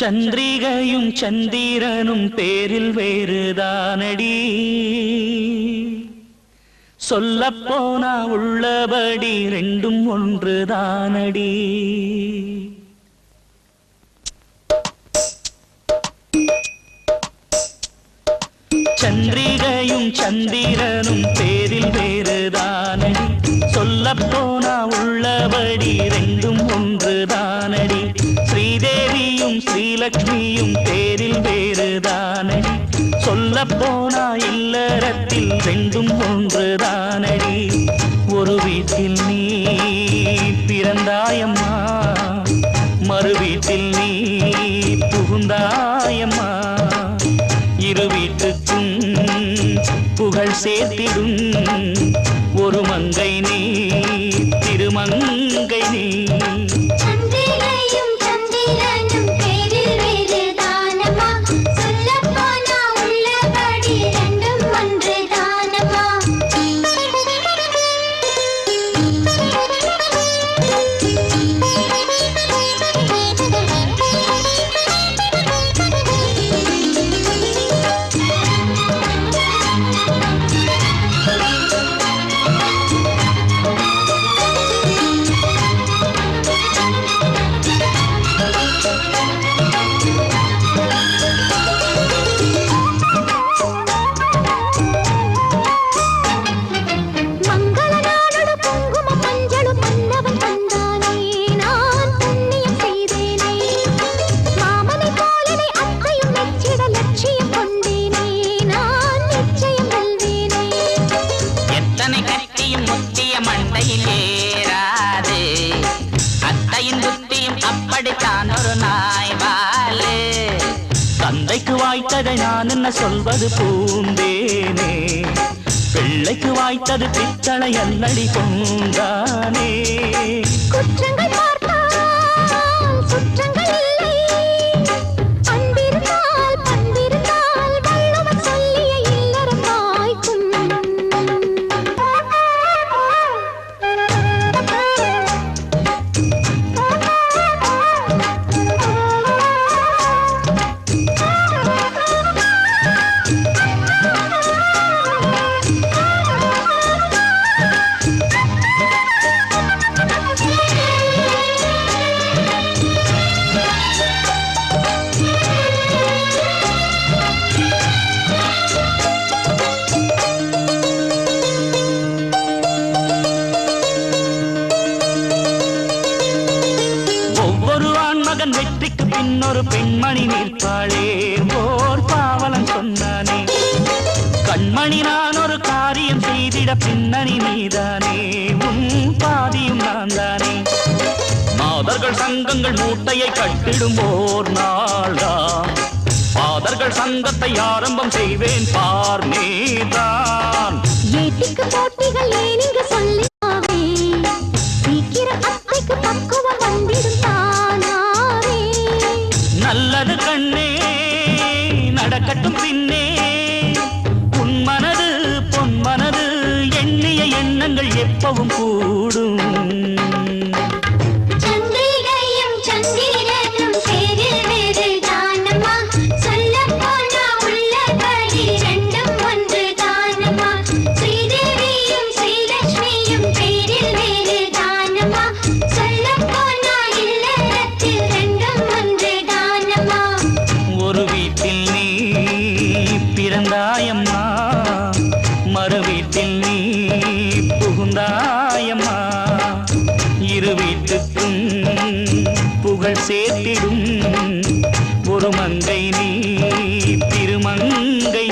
சந்திரிகையும் சந்திரனும் பேரில் வேறுதானடி. சொல்லப் போனா உள்ளபடி ரெண்டும் ஒன்றுதானடி. சந்திரிகையும் சந்திரனும் பேரில் வேறுதானடி. சொல்லப் போனா உள்ளபடி ரெண்டும் ஒன்றுதானடி. ஸ்ரீதேவியும் பேரில் வேறுதானடி சொல்ல போனா இல்லறத்தில் ரெண்டும் ஒன்றுதானடி ஒரு வீட்டில் நீ பிறந்தாயம்மா மறு வீட்டில் நீ புகுந்தாயம்மா. இரு வீட்டுக்கும் புகழ் சேர்த்திடும். ஒரு மங்கை நீ திருமங்கை நீ. படித்தான் ஒரு நாய் வாலே தந்தைக்கு வாய்த்ததை நான் என்ன சொல்வது? பூந்தேனே. பிள்ளைக்கு வாய்த்தது பித்தளை அல்லடி கொண்டானே குற்றங்கள் பார்த்தால் குற்றங்கள் வெற்றிக்கு பின்னொரு பெண்மணி நிற்பாளே. போர் பாவலன் சொன்னானே. கண்மணி நான் ஒரு காரியம் செய்திட பின்னணி நீதானே. உன் பாதியும் நான் தானே மாதர்கள் சங்கங்கள் மூட்டையை கட்டிடும் ஓர் நாள்தான். பாதர்கள் சங்கத்தை ஆரம்பம் செய்வேன் பார் நீதான். நடக்கட்டும் பின்னே உன் மனது பொன் மனது எண்ணிய எண்ணங்கள் எப்பவும் கூடும் மகிழும் ஒரு மங்கை நீ திருமங்கை